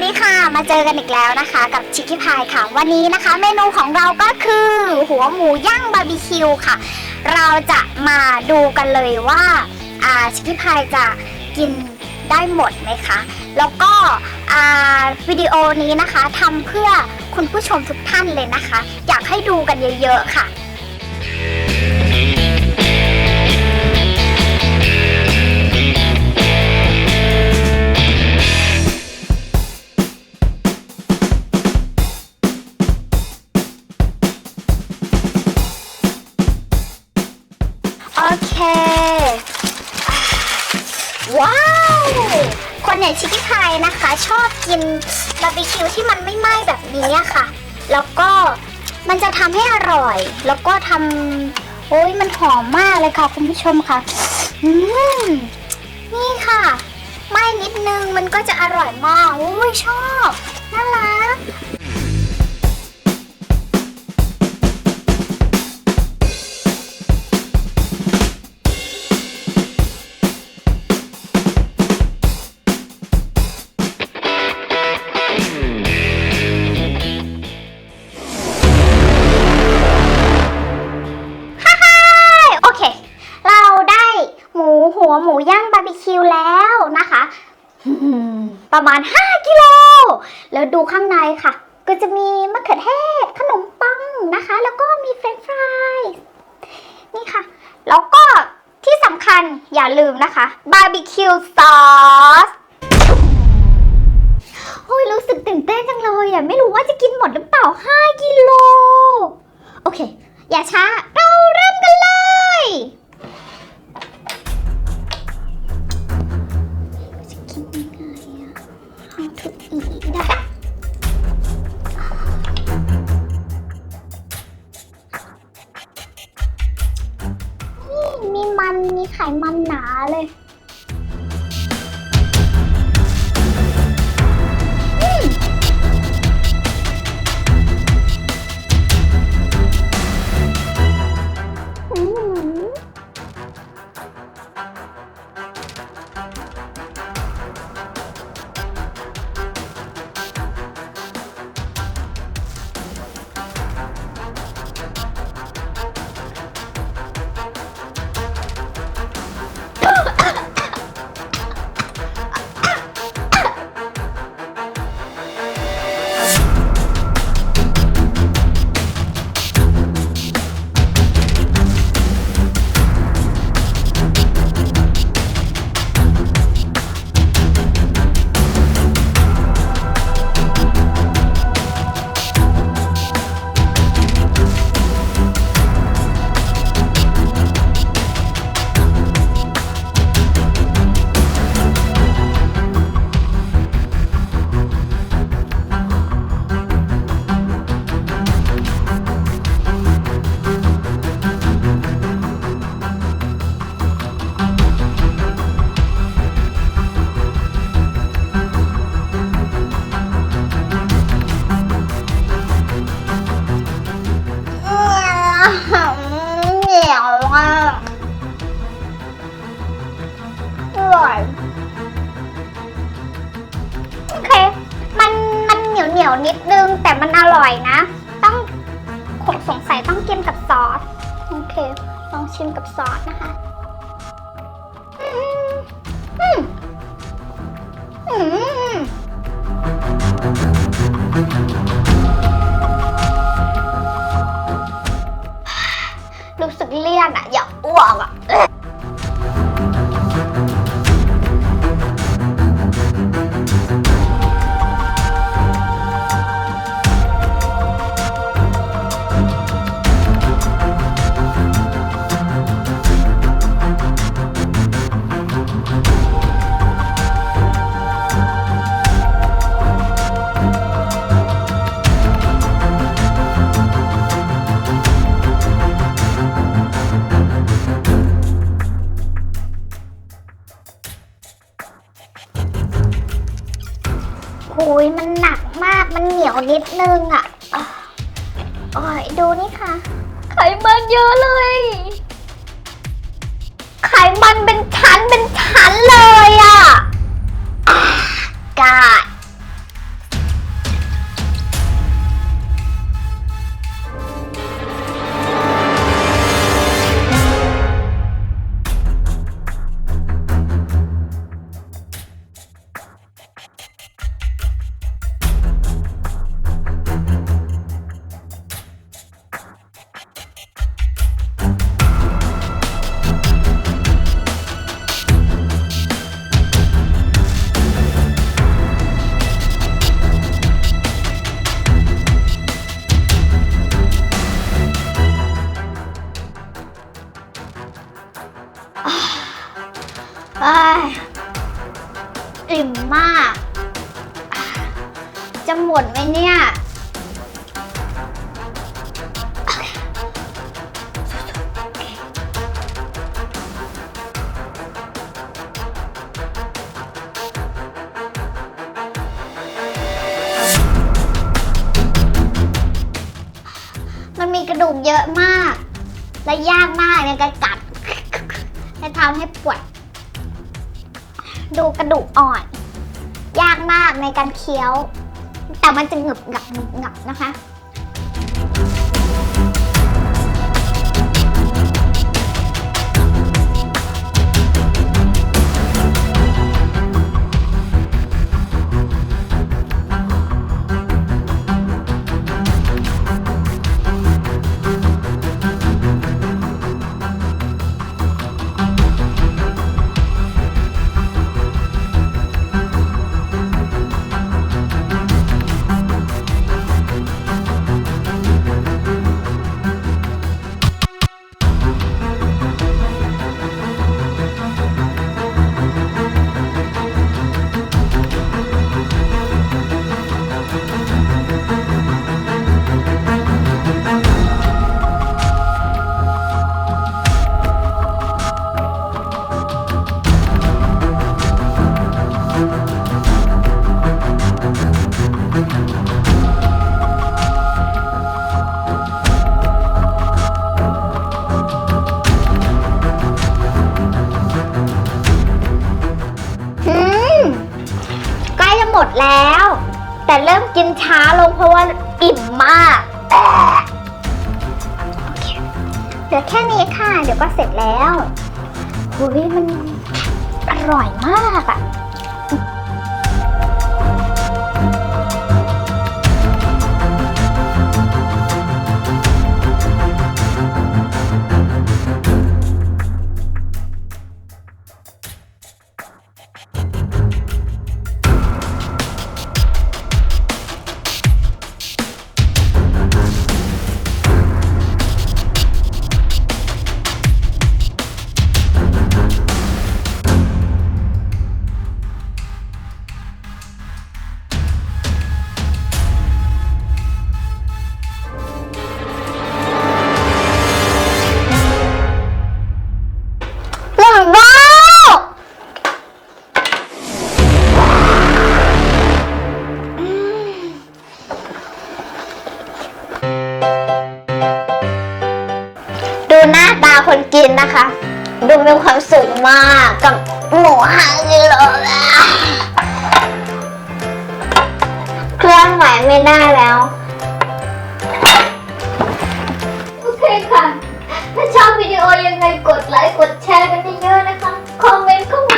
วัสดีค่ะ มาเจอกันอีกแล้วนะคะ กับชิคกี้พายค่ะ วันนี้นะคะ เมนูของเราก็คือ หัวหมูย่างบาร์บีคิวค่ะ เราจะมาดูกันเลยว่าอ่าชิคกี้พายจะกินได้หมดไหมคะ แล้วก็วิดีโอนี้นะคะทำเพื่อคุณผู้ชมทุกท่านเลยนะคะ อยากให้ดูกันเยอะๆค่ะ เค ว้าว คนอย่างชิคกี้พายนะคะ ชอบกินบาร์บีคิวที่มันไม่ไหม้แบบนี้ค่ะ แล้วก็มันจะทำให้อร่อย แล้วก็ทำโอ้ยมันหอมมากเลยค่ะ คุณผู้ชมค่ะอืมนี่ค่ะไหม้นิดนึงมันก็จะอร่อยมากโอ้ยชอบน่ารัก มประมาณ 5 กิโล แล้วดูข้างในค่ะ ก็จะมีมะเขือเทศขนมปังนะคะ แล้วก็มีเฟรนช์ฟรายนี่ค่ะ แล้วก็ที่สำคัญอย่าลืมนะคะบาร์บีคิวซอสโอ้ยรู้สึกตื่นเต้นจังเลยอะ ไม่รู้ว่าจะกินหมดหรือเปล่า 5 กิโล โอเค อย่าช้า นมีไขมันหนาเลย คลองชิมกับซอสนะคะ อืมอืมอืมรู้สึกเลี่ยนอะอยากอ้วกอะ กมากมันเหนียวนิดนึงอะอะโอ้ยดูนี่ค่ะ ไขมันเยอะเลย ไขมันเป็นชั้นเป็นชั้นเลย ออิ่มมาก จะหมดไหมเนี่ย มันมีกระดูกเยอะมาก และยากมากในการกัด และทำให้ปวด ดูกระดูกอ่อน ยากมากในการเคี้ยว แต่มันจะหงึบหงับหนึบหงับนะคะ มดแล้ว แต่เริ่มกินช้าลงเพราะว่าอิ่มมากโอเคเหลือแค่นี้ค่ะ เดี๋ยวก็เสร็จแล้วโอ้ยมันอร่อยมากอะ นะคะดูมีความสุขมากกับหมูห้ากิโลเครื่องไหวไม่ได้แล้ว โอเคค่ะ ถ้าชอบวิดีโอยังไงกดไลค์กดแชร์กันเยอะๆนะคะ คอมเมนต์ก็มา